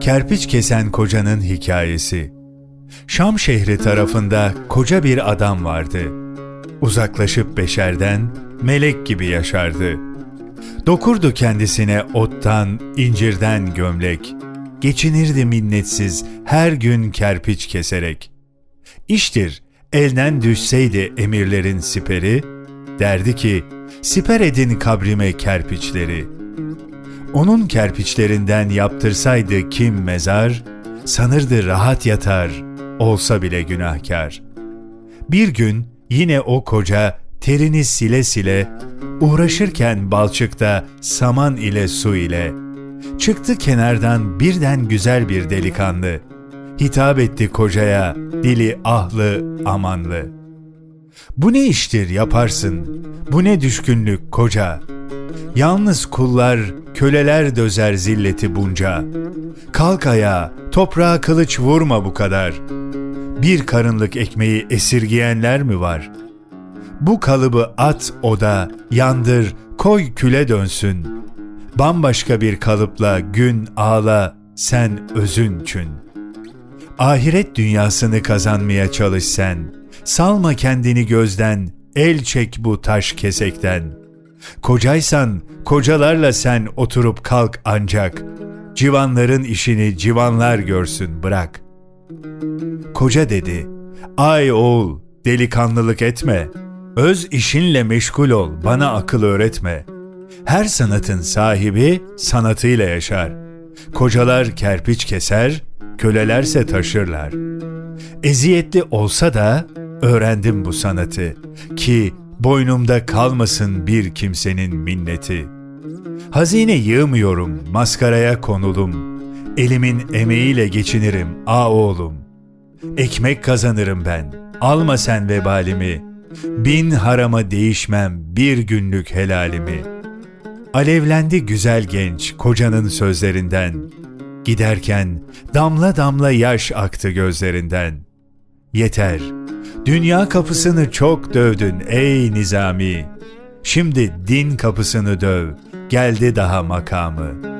Kerpiç kesen kocanın hikayesi. Şam şehri tarafında koca bir adam vardı. Uzaklaşıp beşerden melek gibi yaşardı. Dokurdu kendisine ottan, incirden gömlek. Geçinirdi minnetsiz her gün kerpiç keserek. İştir elden düşseydi emirlerin siperi, derdi ki siper edin kabrime kerpiçleri.'' Onun kerpiçlerinden yaptırsaydı kim mezar, sanırdı rahat yatar, olsa bile günahkar. Bir gün yine o koca terini sile sile, uğraşırken balçıkta saman ile su ile, çıktı kenardan birden güzel bir delikanlı. Hitap etti kocaya, dili ahlı, amanlı. Bu ne iştir yaparsın, bu ne düşkünlük koca. Yalnız kullar, köleler dözer zilleti bunca. Kalk ayağa, toprağa kılıç vurma bu kadar. Bir karınlık ekmeği esirgiyenler mi var? Bu kalıbı at oda, yandır, koy küle dönsün. Bambaşka bir kalıpla gün ağla, sen özünçün. Ahiret dünyasını kazanmaya çalış sen. Salma kendini gözden, el çek bu taş kesekten. Kocaysan, kocalarla sen oturup kalk ancak. Civanların işini civanlar görsün bırak. Koca dedi, ay oğul delikanlılık etme. Öz işinle meşgul ol, bana akıl öğretme. Her sanatın sahibi sanatıyla yaşar. Kocalar kerpiç keser, kölelerse taşırlar. Eziyetli olsa da öğrendim bu sanatı ki boynumda kalmasın bir kimsenin minneti. Hazine yığmıyorum, maskaraya konulum. Elimin emeğiyle geçinirim, a oğlum. Ekmek kazanırım ben, alma sen vebalimi. Bin harama değişmem bir günlük helalimi. Alevlendi güzel genç kocanın sözlerinden. Giderken damla damla yaş aktı gözlerinden. Yeter, dünya kapısını çok dövdün ey nizami. Şimdi din kapısını döv, geldi daha makamı.''